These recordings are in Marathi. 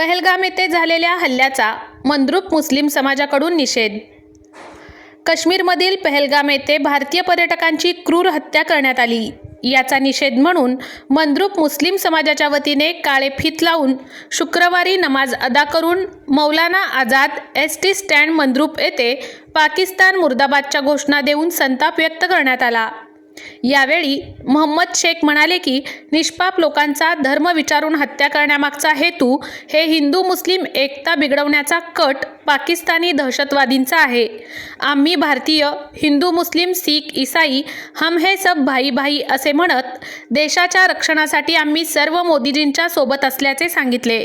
पहलगाम येथे झालेल्या हल्ल्याचा मंद्रुप मुस्लिम समाजाकडून निषेध. काश्मीरमधील पहलगाम येथे भारतीय पर्यटकांची क्रूर हत्या करण्यात आली. याचा निषेध म्हणून मंद्रुप मुस्लिम समाजाच्या वतीने काळे फीत लावून शुक्रवारी नमाज अदा करून Maulana Azad S T stand Mandrup येथे पाकिस्तान मुर्दाबादच्या घोषणा देऊन संताप व्यक्त करण्यात आला. यावेळी मोहम्मद शेख म्हणाले की निष्पाप लोकांचा धर्म विचारून हत्या करण्यामागचा हेतू हे हिंदू मुस्लिम एकता बिघडवण्याचा कट पाकिस्तानी दहशतवादींचा आहे. आम्ही भारतीय हिंदू मुस्लिम सिख इसाई हम हे सब भाई भाई असे म्हणत देशाच्या रक्षणासाठी आम्ही सर्व मोदीजींच्या सोबत असल्याचे सांगितले.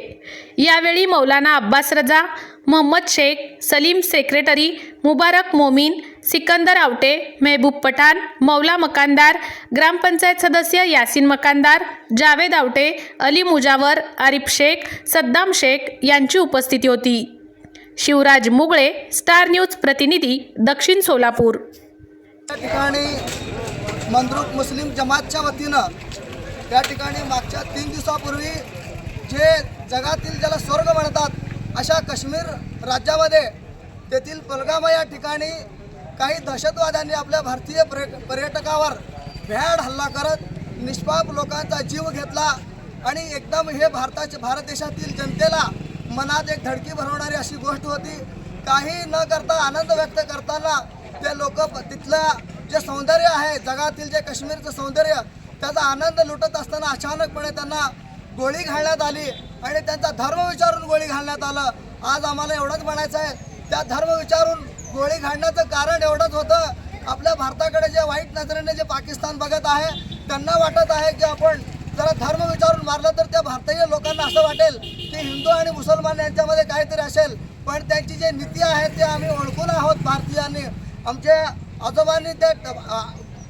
यावेळी मौलाना अब्बास रजा मोहम्मद शेख सलीम सेक्रेटरी मुबारक मोमीन सिकंदर आवटे मेहबूब पठाण मौला मकानदार ग्रामपंचायत सदस्य यासिन मकानदार जावेद आवटे अली मुजावर आरिफ शेख सद्दाम शेख यांची उपस्थिती होती. शिवराज मुगळे स्टार न्यूज प्रतिनिधी दक्षिण सोलापूर. त्या ठिकाणी मंद्रुक मुस्लिम जमातच्या वतीनं त्या ठिकाणी मागच्या तीन दिवसापूर्वी जे जगातील ज्याला स्वर्ग म्हणतात अशा काश्मीर राज्यामध्ये तेथील पलगामा या ठिकाणी काही दहशतवाद्यांनी आपल्या भारतीय पर्यटकावर भ्याड हल्ला करत निष्पाप लोकांचा जीव घेतला आणि एकदम हे भारताचे भारत देशातील जनतेला मनात एक धडकी भरवणारी अशी गोष्ट होती. काही न करता आनंद व्यक्त करताना ते लोक तिथलं जे सौंदर्य आहे जगातील जे काश्मीरचं सौंदर्य त्याचा आनंद लुटत असताना अचानकपणे त्यांना गोळी घालण्यात आली आणि त्यांचा धर्म विचारून गोळी घालण्यात आलं. आज आम्हाला एवढंच म्हणायचं आहे त्या धर्म विचारून गोळी घालण्याचं कारण एवढंच होतं. आपल्या भारताकडे जे वाईट नजरेने जे पाकिस्तान बघत आहे त्यांना वाटत आहे की आपण जरा धर्म विचारून मारलं तर त्या भारतीय लोकांना असं वाटेल की हिंदू आणि मुसलमान यांच्यामध्ये काहीतरी असेल. पण त्यांची जी नीती आहे ते आम्ही ओळखून आहोत भारतीयांनी. आमच्या आजोबांनी ते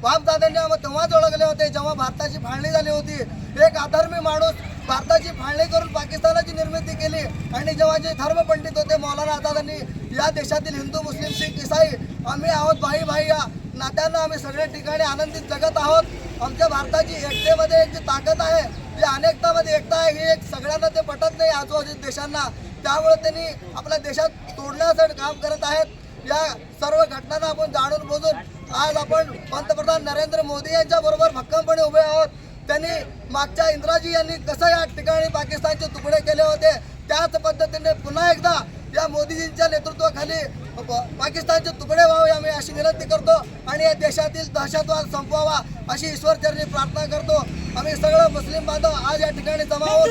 बापदादांनी तेव्हाच ओळखले होते जेव्हा भारताची फाळणी झाली होती. एक अधर्मी माणूस भारताची फाळणी करून पाकिस्तानाची निर्मिती केली. आणि जेव्हा जे धर्मपंडित होते मौलाना आझादांनी या देशातील हिंदू मुस्लिम शीख इसाई आम्ही आहोत भाई भाई या नात्यानं आम्ही सगळ्या ठिकाणी आनंदित जगत आहोत. आमच्या भारताची एकतेमध्ये एक जी ताकद आहे जी अनेकतामध्ये एकता आहे ही एक सगळ्यांना ते पटत नाही आजूबाजूच्या देशांना. त्यामुळे त्यांनी आपल्या देशात तोडण्यासाठी काम करत आहेत. या सर्व घटनांना आपण जाणून बोजून आज आपण पंतप्रधान नरेंद्र मोदी यांच्या बरोबर भक्कमपणे उभे मागच्या इंद्राजी यांनी कसं या ठिकाणी पाकिस्तानचे तुकडे केले होते त्याच पद्धतीने पुन्हा एकदा या मोदीजींच्या नेतृत्वाखाली पाकिस्तानचे तुकडे व्हावे आम्ही अशी विनंती करतो आणि या देशातील दहशतवाद संपवावा अशी ईश्वरचरणी प्रार्थना करतो. आम्ही सगळं मुस्लिम बांधव आज या ठिकाणी जमा आहोत.